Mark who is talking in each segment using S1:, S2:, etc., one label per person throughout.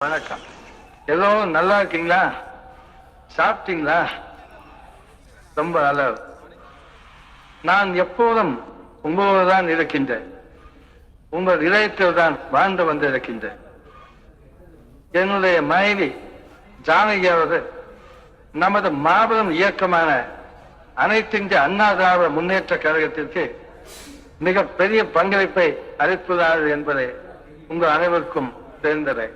S1: வணக்கம். ஏதோ நல்லா இருக்கீங்களா? சாப்பிட்டீங்களா? ரொம்ப அளவு நான் எப்போதும் உங்களோடு தான் இருக்கின்றேன். உங்கள் இதயத்தில் தான் வாழ்ந்து வந்திருக்கின்றேன் என்னுடைய மனைவி ஜானகி அவர்கள் நமது மாபெரும் இயக்கமான அனைத்திந்திய அண்ணா திராவிட முன்னேற்ற கழகத்திற்கு மிக பெரிய பங்களிப்பை அளிப்பதார்கள் என்பதை உங்கள் அனைவருக்கும் தெரிந்ததை.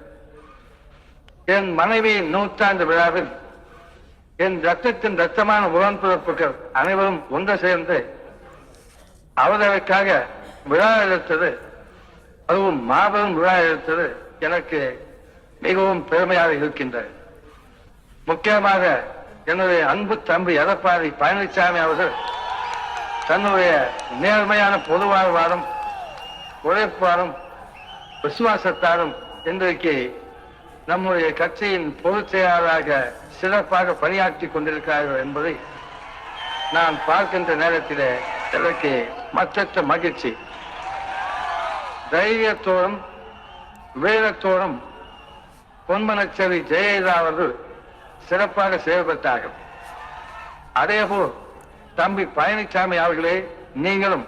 S1: என் மனைவியின் நூற்றாண்டு விழாவில் என் ரத்தத்தின் ரத்தமான உடன்பிறப்புகள் அனைவரும் ஒன்று சேர்ந்து அவர்களுக்காக விழா எடுத்தது. அதுவும் மாபெரும் விழா எடுத்தது எனக்கு மிகவும் பெருமையாக இருக்கின்றது. முக்கியமாக என்னுடைய அன்பு தம்பி எடப்பாடி பழனிசாமி அவர்கள் தன்னுடைய நேர்மையான பொதுவாழ்வாரும் உழைப்பாரும் விசுவாசத்தாலும் இன்றைக்கு நம்முடைய கட்சியின் பொதுச் செயலாளராக சிறப்பாக பணியாற்றி கொண்டிருக்கிறார்கள் என்பதை நான் பார்க்கின்ற நேரத்தில் எனக்கு மற்றற்ற மகிழ்ச்சி. தைரியத்தோடும் வீரத்தோடும் பொன்மனச்சேரி ஜெயலலிதா அவர்கள் சிறப்பாக செயல்பட்டார்கள் அதேபோல் தம்பி பழனிசாமி அவர்களே நீங்களும்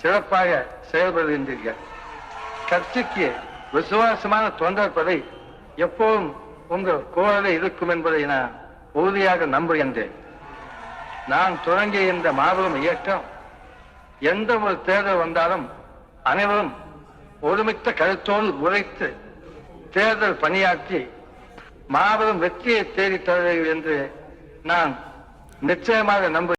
S1: சிறப்பாக செயல்படுகின்றீர்கள். கட்சிக்கு விசுவாசமான தொண்டர் எப்பவும் எப்போதும் உங்கள் குரலில் இருக்கும் என்பதை நான் உறுதியாக நம்புகின்றேன். நான் தொடங்கிய இந்த மாபெரும் இயக்கம் எந்த ஒரு தேர்தல் வந்தாலும் அனைவரும் ஒருமித்த கருத்தோடு உழைத்து தேர்தல் பணியாற்றி மாபெரும் வெற்றியை தேடித் தருவீர்கள் என்று நான் நிச்சயமாக நம்புகிறேன்.